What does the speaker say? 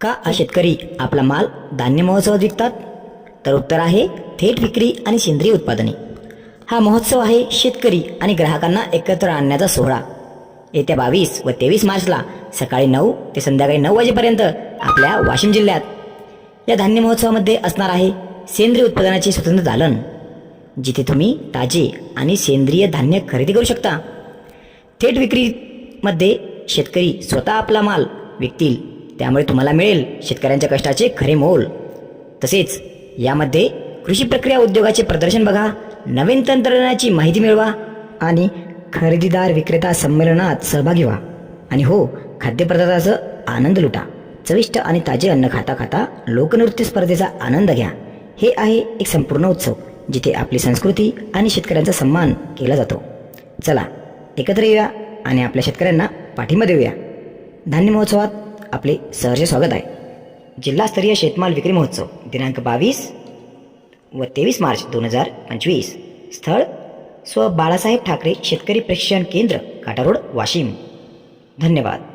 का हा शेतकरी आपला माल धान्य महोत्सवात विकतात. तर उत्तर आहे थेट विक्री आणि सेंद्रिय उत्पादने. हा महोत्सव आहे शेतकरी आणि ग्राहकांना एकत्र आणण्याचा सोहळा. येत्या बावीस व तेवीस मार्चला सकाळी नऊ ते संध्याकाळी नऊ वाजेपर्यंत आपल्या वाशिम जिल्ह्यात. या धान्य महोत्सवामध्ये असणार आहे सेंद्रिय उत्पादनाचे स्वतंत्र दालन जिथे तुम्ही ताजे आणि सेंद्रिय धान्य खरेदी करू शकता. थेट विक्रीमध्ये शेतकरी स्वतः आपला माल विकतील. त्यामुळे तुम्हाला मिळेल शेतकऱ्यांच्या कष्टाचे खरे मोल. तसेच यामध्ये कृषी प्रक्रिया उद्योगाचे प्रदर्शन बघा नवीन तंत्रज्ञानाची माहिती मिळवा आणि खरेदीदार विक्रेता संमेलनात सहभागी व्हा. आणि हो खाद्यपदार्थाचा आनंद लुटा. चविष्ट आणि ताजे अन्न खाता खाता लोकनृत्य स्पर्धेचा आनंद घ्या. हे आहे एक संपूर्ण उत्सव जिथे आपली संस्कृती आणि शेतकऱ्यांचा सन्मान केला जातो. चला एकत्र येऊया आणि आपल्या शेतकऱ्यांना पाठिंबा देऊया. धान्य महोत्सवात आपले सहर्ष स्वागत आहे. जिल्हास्तरीय शेतमाल विक्री महोत्सव दिनांक बावीस व तेवीस मार्च दोन हजार पंचवीस. स्थळ स्व बाळासाहेब ठाकरे शेतकरी प्रशिक्षण केंद्र काटा रोड वाशिम. धन्यवाद.